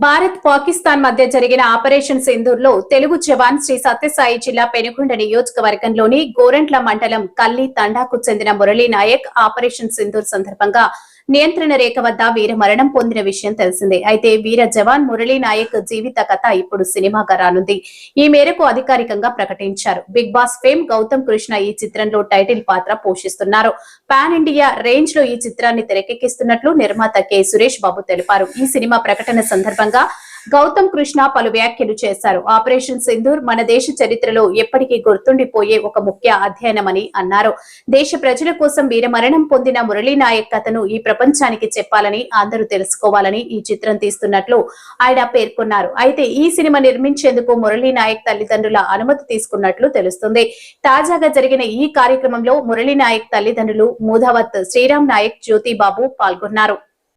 భారత్ పాకిస్తాన్ మధ్య జరిగిన ఆపరేషన్ సింధూర్లో తెలుగు జవాన్ శ్రీ సత్యసాయి జిల్లా పెనుకొండ నియోజకవర్గంలోని గోరెంట్ల మండలం కల్లి తండాకు చెందిన మురళీ నాయక్ ఆపరేషన్ సింధూర్ సందర్భంగా నియంత్రణ రేఖ వద్ద వీర మరణం పొందిన విషయం తెలిసిందే. అయితే వీర జవాన్ మురళీ నాయక్ జీవిత కథ ఇప్పుడు సినిమాగా రానుంది. ఈ మేరకు అధికారికంగా ప్రకటించారు. Bigg Boss fame Gautham Krishna ఈ చిత్రంలో టైటిల్ పాత్ర పోషిస్తున్నారు. పాన్ ఇండియా రేంజ్లో ఈ చిత్రాన్ని తెరకెక్కిస్తున్నట్లు నిర్మాత కె. సురేష్ బాబు తెలిపారు. ఈ సినిమా ప్రకటన సందర్భంగా గౌతమ్ కృష్ణ పలు వ్యాఖ్యలు చేశారు. ఆపరేషన్ సింధూర్ మన దేశ చరిత్రలో ఎప్పటికీ గుర్తుండిపోయే ఒక ముఖ్య అధ్యయనమని అన్నారు. దేశ ప్రజల కోసం వీరమరణం పొందిన మురళీ నాయక్ కథను ఈ ప్రపంచానికి చెప్పాలని అందరూ తెలుసుకోవాలని ఈ చిత్రం తీస్తున్నట్లు ఆయన పేర్కొన్నారు. అయితే ఈ సినిమా నిర్మించేందుకు మురళీ నాయక్ తల్లిదండ్రుల అనుమతి తీసుకున్నట్లు తెలుస్తుంది. తాజాగా జరిగిన ఈ కార్యక్రమంలో మురళీ నాయక్ తల్లిదండ్రులు మూధావత్ శ్రీరామ్ నాయక్ జ్యోతి బాబు పాల్గొన్నారు.